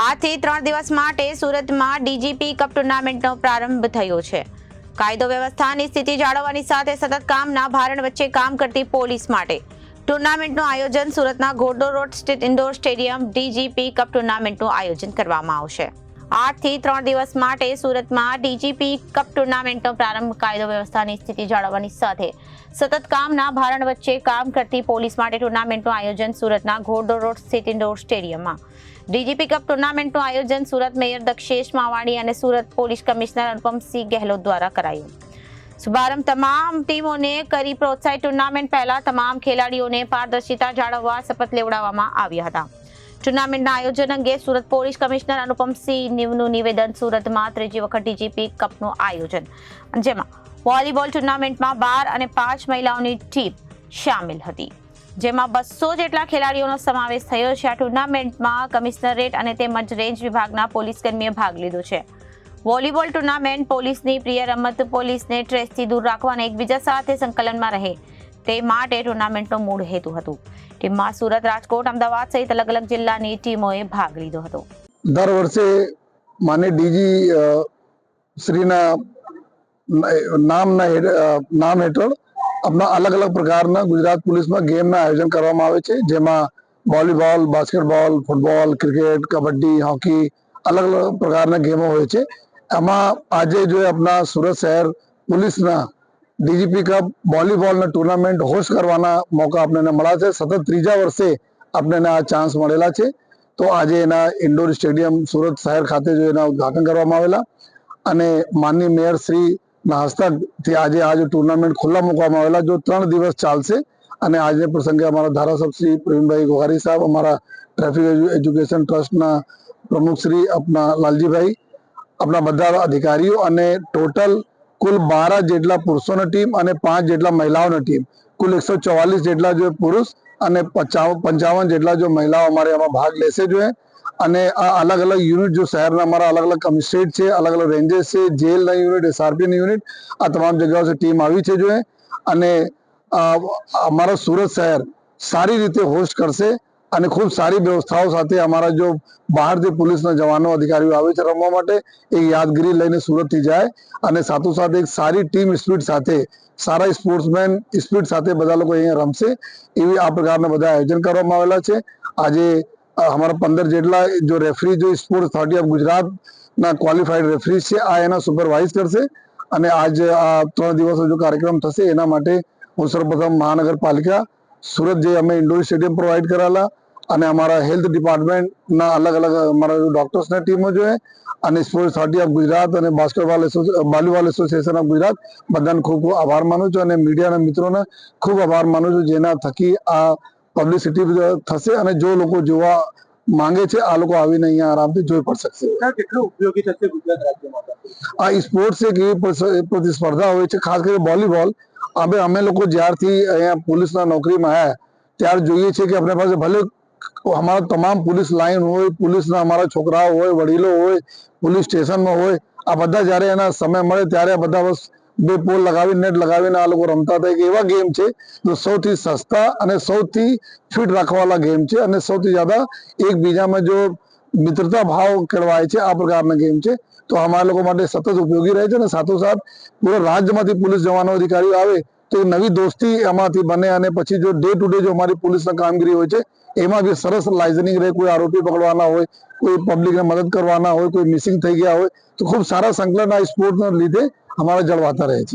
આજથી ત્રણ દિવસ માટે સુરતમાં ડીજીપી કપ ટુર્નામેન્ટનો પ્રારંભ થયો છે. કાયદો વ્યવસ્થાની સ્થિતિ જાળવવાની સાથે સતત કામના ભારણ વચ્ચે કામ કરતી પોલીસ માટે ટુર્નામેન્ટનું આયોજન સુરતના ઘોડો રોડ સ્થિત ઇન્ડોર સ્ટેડિયમ ડીજીપી કપ ટુર્નામેન્ટનું આયોજન કરવામાં આવશે. આઠથી ત્રણ દિવસ માટે સુરતમાં ડીજીપી કપ ટુર્નામેન્ટનો પ્રારંભ કાયદો વ્યવસ્થાની સ્થિતિ જાળવવાની સાથે સતત કામના ભારણ વચ્ચે કામ કરતી પોલીસ માટે ટુર્નામેન્ટનું આયોજન સુરતના ઘોડડો રોડ સ્થિત ઇન્ડોર સ્ટેડિયમમાં. ડીજીપી કપ ટુર્નામેન્ટનું આયોજન સુરત મેયર દક્ષેશ માવાણી અને સુરત પોલીસ કમિશનર અનુપમસિંહ ગેહલોત દ્વારા કરાયું. શુભારંભ તમામ ટીમોને કરી પ્રોત્સાહિત ટુર્નામેન્ટ પહેલા તમામ ખેલાડીઓને પારદર્શિતા જાળવવા, શપથ લેવડાવવામાં આવ્યા હતા. ટુર્નામેન્ટના આયોજન અંગે સુરત પોલીસ કમિશનર અનુપમસિંહ નિવનું નિવેદન સુરતમાં ત્રીજી વખત ડીજીપી કપનું આયોજન. જેમાં વોલીબોલ ટુર્નામેન્ટમાં બાર અને પાંચ મહિલાઓની ટીમ સામેલ હતી. જેમાં બસો જેટલા ખેલાડીઓનો સમાવેશ થયો છે. આ ટુર્નામેન્ટમાં કમિશનરેટ અને તેમજ રેન્જ વિભાગના પોલીસ કર્મીએ ભાગ લીધો છે. વોલીબોલ ટુર્નામેન્ટ પોલીસની પ્રિય રમત પોલીસને ટ્રેસથી દૂર રાખવા અને એકબીજા સાથે સંકલનમાં રહે તે માટે ટુર્નામેન્ટનો મૂળ હેતુ હતું. ટીમમાં સુરત, રાજકોટ, અમદાવાદ સહિત અલગ અલગ જિલ્લાની ટીમોએ ભાગ લીધો હતો. દર વર્ષે માને ડીજી શ્રીના નામના નામ હેઠળ આપણા અલગ અલગ પ્રકારના ગુજરાત પોલીસમાં ગેમના આયોજન કરવામાં આવે છે, જેમાં volleyball, basketball, football, cricket, kabaddi, hockey અલગ અલગ પ્રકારના ગેમો હોય છે. એમાં આજે જો આપણા સુરત શહેર પોલીસના ડીજીપી કપ વોલીબોલના ટુર્નામેન્ટ હોસ્ટ કરવાના મોકા આપણને મળ્યા છે. સતત ત્રીજા વર્ષે આપણને આ ચાન્સ મળેલા છે. તો આજે એના ઇન્ડોર સ્ટેડિયમ સુરત શહેર ખાતે જો એના ઉદઘાટન કરવામાં આવેલા અને માનની મેયર શ્રી ના હસ્તકથી આજે આજે ટુર્નામેન્ટ ખુલ્લા મૂકવામાં આવેલા, જો ત્રણ દિવસ ચાલશે અને આજે પ્રસંગે અમારા ધારાસભ્ય શ્રી પ્રવીણભાઈ ગોહારી સાહેબ, અમારા ટ્રાફિક એજ્યુકેશન ટ્રસ્ટના પ્રમુખ શ્રી આપણા લાલજીભાઈ આપણા બધા અધિકારીઓ અને ટોટલ કુલ બાર જેટલા પુરુષોની ટીમ અને પાંચ જેટલા મહિલાઓની ટીમ કુલ એકસો ચોવાલીસ જેટલા જો પુરુષ અને પચાવન જેટલા જો મહિલાઓ અમારે એમાં ભાગ લેશે જોઈએ અને આ અલગ અલગ યુનિટ જો શહેરના અમારા અલગ અલગ કમિશનરેટ છે, અલગ અલગ રેન્જેસ છે, જેલના યુનિટ એસઆરપીની યુનિટ આ તમામ જગ્યાઓ ટીમ આવી છે જોઈએ અને અમારા સુરત શહેર સારી રીતે હોસ્ટ કરશે અને ખૂબ સારી વ્યવસ્થાઓ સાથે અમારા જો બહારથી પોલીસના જવાનો અધિકારીઓ આવે છે રમવા માટે, એ યાદગીરી લઈને સુરતથી જાય અને સાથોસાથ એક સારી ટીમ સ્પીડ સાથે, સારા સ્પોર્ટ્સમેન સ્પીડ સાથે બધા લોકો અહીંયા રમશે, એવી આ પ્રકારના બધા આયોજન કરવામાં આવેલા છે. આજે અમારા પંદર જેટલા જો રેફરી, જો સ્પોર્ટ્સ થર્ટી ઓફ ગુજરાતના ક્વોલિફાઈડ રેફરી છે, આ એના સુપરવાઇઝ કરશે અને આજ આ ત્રણ દિવસનો જો કાર્યક્રમ થશે, એના માટે હું સર્વપ્રથમ મહાનગરપાલિકા સુરત જે અમે ઇન્ડોર સ્ટેડિયમ પ્રોવાઈડ કરાયેલા અને અમારા હેલ્થ ડિપાર્ટમેન્ટના અલગ અલગ અમારા ડોક્ટર્સના ટીમો જોઈએ અને સ્પોર્ટ્સ થર્ટી ઓફ ગુજરાત અને basketball volleyball association of Gujarat બધાને ખૂબ આભાર માનું છું અને મીડિયાના મિત્રોને ખૂબ આભાર માનું છું જેના થકી આ પબ્લિસિટી થશે અને જો લોકો જોવા માંગે છે આ લોકો આવીને અહીંયા આરામથી જોઈ પણ શકશે. કેટલું ઉપયોગી થશે ગુજરાત રાજ્યમાં? આ સ્પોર્ટ્સ એક એવી પ્રતિસ્પર્ધા હોય છે ખાસ કરીને વોલીબોલ અમે અમે લોકો જ્યારથી અહીંયા પોલીસના નોકરીમાં આવ્યા ત્યાર જોઈએ છીએ કે આપણી પાસે ભલે અમારા તમામ પોલીસ લાઈન હોય, પોલીસના અમારા છોકરાઓ હોય, વડીલો હોય, પોલીસ સ્ટેશનમાં હોય, આ બધા જ્યારે એના સમય મળે ત્યારે બધા બસ બે પોલ લગાવી નેટ લગાવીને આ લોકો રમતા હતા. એક એવા ગેમ છે તો સૌથી સસ્તા અને સૌથી ફિટ રાખવાવાળા ગેમ છે અને સૌથી જ્યાદા એકબીજામાં જો મિત્રતા ભાવ કેળવાય છે આ પ્રકારના ગેમ છે. તો અમારા લોકો માટે સતત ઉપયોગી રહે છે અને સાથોસાથ પૂરા રાજ્યમાંથી પોલીસ જવાનો અધિકારીઓ આવે તો નવી દોસ્તી એમાંથી બને અને પછી જો ડે ટુ ડે જો અમારી પોલીસના કામગીરી હોય છે, એમાં બી સરસ લાઇઝનિંગ રહે, કોઈ આરોપી પકડવાના હોય, કોઈ પબ્લિકને મદદ કરવાના હોય, કોઈ મિસિંગ થઈ ગયા હોય, તો ખૂબ સારા સંકલન આ સ્પોર્ટના લીધે અમારા જળવાતા રહે છે.